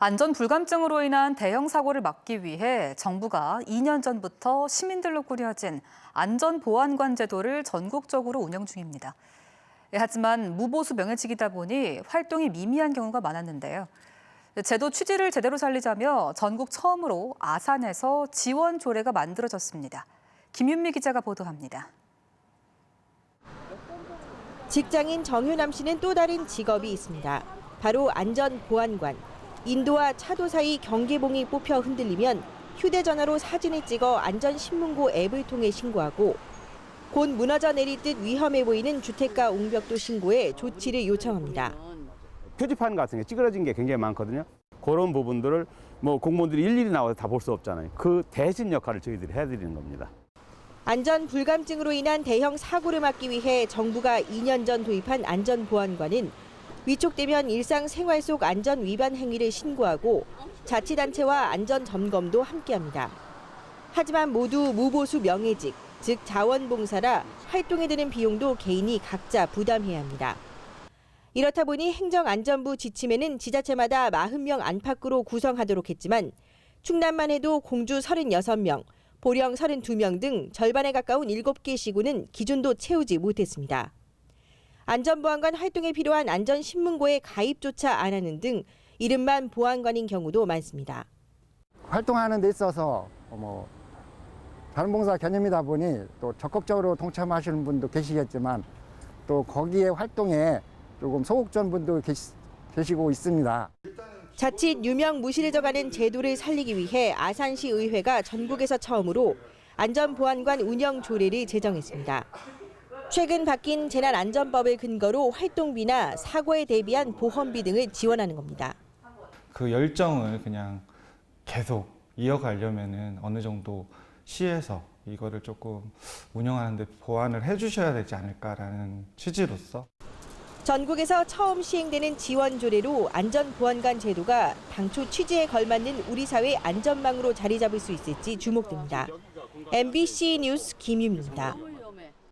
안전 불감증으로 인한 대형 사고를 막기 위해 정부가 2년 전부터 시민들로 꾸려진 안전 보안관 제도를 전국적으로 운영 중입니다. 예, 하지만 무보수 명예직이다 보니 활동이 미미한 경우가 많았는데요. 제도 취지를 제대로 살리자며 전국 처음으로 아산에서 지원 조례가 만들어졌습니다. 김윤미 기자가 보도합니다. 직장인 정효남 씨는 또 다른 직업이 있습니다. 바로 안전보안관. 인도와 차도 사이 경계봉이 뽑혀 흔들리면 휴대전화로 사진을 찍어 안전신문고 앱을 통해 신고하고 곧 무너져 내릴 듯 위험해 보이는 주택가 옹벽도 신고에 조치를 요청합니다. 표지판 같은 게 찌그러진 게 굉장히 많거든요. 그런 부분들을 뭐 공무원들이 일일이 나와서 다 볼 수 없잖아요. 그 대신 역할을 저희들이 해드리는 겁니다. 안전 불감증으로 인한 대형 사고를 막기 위해 정부가 2년 전 도입한 안전보안관은 위촉되면 일상생활 속 안전 위반 행위를 신고하고 자치단체와 안전 점검도 함께합니다. 하지만 모두 무보수 명예직, 즉 자원봉사라 활동에 드는 비용도 개인이 각자 부담해야 합니다. 이렇다 보니 행정안전부 지침에는 지자체마다 40명 안팎으로 구성하도록 했지만 충남만 해도 공주 36명, 보령 32명 등 절반에 가까운 7개 시구는 기준도 채우지 못했습니다. 안전보안관 활동에 필요한 안전신문고에 가입조차 안 하는 등 이름만 보안관인 경우도 많습니다. 활동하는 데 있어서 뭐 자원봉사 개념이다 보니 또 적극적으로 동참하시는 분도 계시겠지만 또 거기에 활동에 조금 소극전 분도 계시, 계시고 있습니다. 자칫 유명 무실해져가는 제도를 살리기 위해 아산시 의회가 전국에서 처음으로 안전보안관 운영 조례를 제정했습니다. 최근 바뀐 재난안전법을 근거로 활동비나 사고에 대비한 보험비 등을 지원하는 겁니다. 그 열정을 그냥 계속 이어가려면은 어느 정도 시에서 이거를 조금 운영하는데 보완을 해주셔야 되지 않을까라는 취지로서 전국에서 처음 시행되는 지원 조례로 안전보안관 제도가 당초 취지에 걸맞는 우리 사회 안전망으로 자리 잡을 수 있을지 주목됩니다. MBC 뉴스 김유입니다.